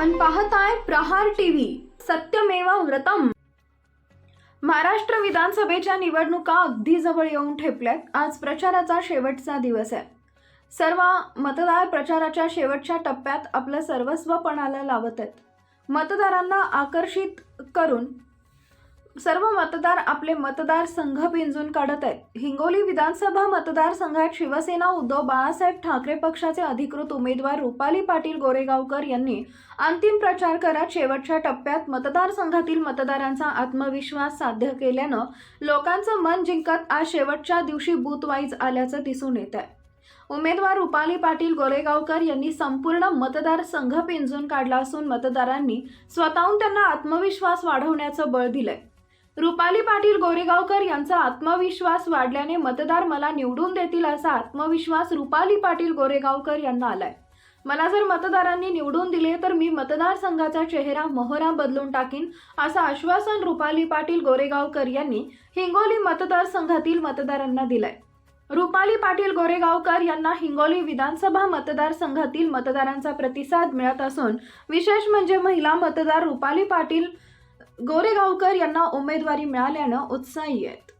पाहताय प्रहार टीव्ही सत्यमेवा व्रतम. महाराष्ट्र विधानसभेच्या निवडणुका अगदी जवळ येऊन ठेपल्यात. आज प्रचाराचा शेवटचा दिवस आहे. सर्व मतदार प्रचाराच्या शेवटच्या टप्प्यात आपलं सर्वस्वपणाला लावत आहेत. मतदारांना आकर्षित करून सर्व मतदार आपले मतदार संघ पिंजून काढत आहेत. हिंगोली विधानसभा मतदारसंघात शिवसेना उद्धव बाळासाहेब ठाकरे पक्षाचे अधिकृत उमेदवार रुपाली पाटील गोरेगावकर यांनी अंतिम प्रचार करत शेवटच्या टप्प्यात मतदारसंघातील मतदारांचा आत्मविश्वास साध्य केल्यानं लोकांचं मन जिंकत आज शेवटच्या दिवशी बूथवाईज आल्याचं दिसून येत आहे. उमेदवार रुपाली पाटील गोरेगावकर यांनी संपूर्ण मतदारसंघ पिंजून काढला असून मतदारांनी स्वतःहून त्यांना आत्मविश्वास वाढवण्याचं बळ दिलंय. रुपाली पाटील गोरेगावकर यांचा आत्मविश्वास वाढल्याने मतदार मला निवडून देतील असा आत्मविश्वास रुपाली पाटील गोरेगावकर यांना आलाय. मला जर मतदारांनी निवडून दिले तर मी मतदारसंघाचा चेहरा मोहरा बदलून टाकीन असं आश्वासन रुपाली पाटील गोरेगावकर यांनी हिंगोली मतदारसंघातील मतदारांना दिलंय. रुपाली पाटील गोरेगावकर यांना हिंगोली विधानसभा मतदारसंघातील मतदारांचा प्रतिसाद मिळत असून विशेष म्हणजे महिला मतदार रुपाली पाटील गोरेगावकर यांना उमेदवारी मिळाल्यानं उत्साही आहेत.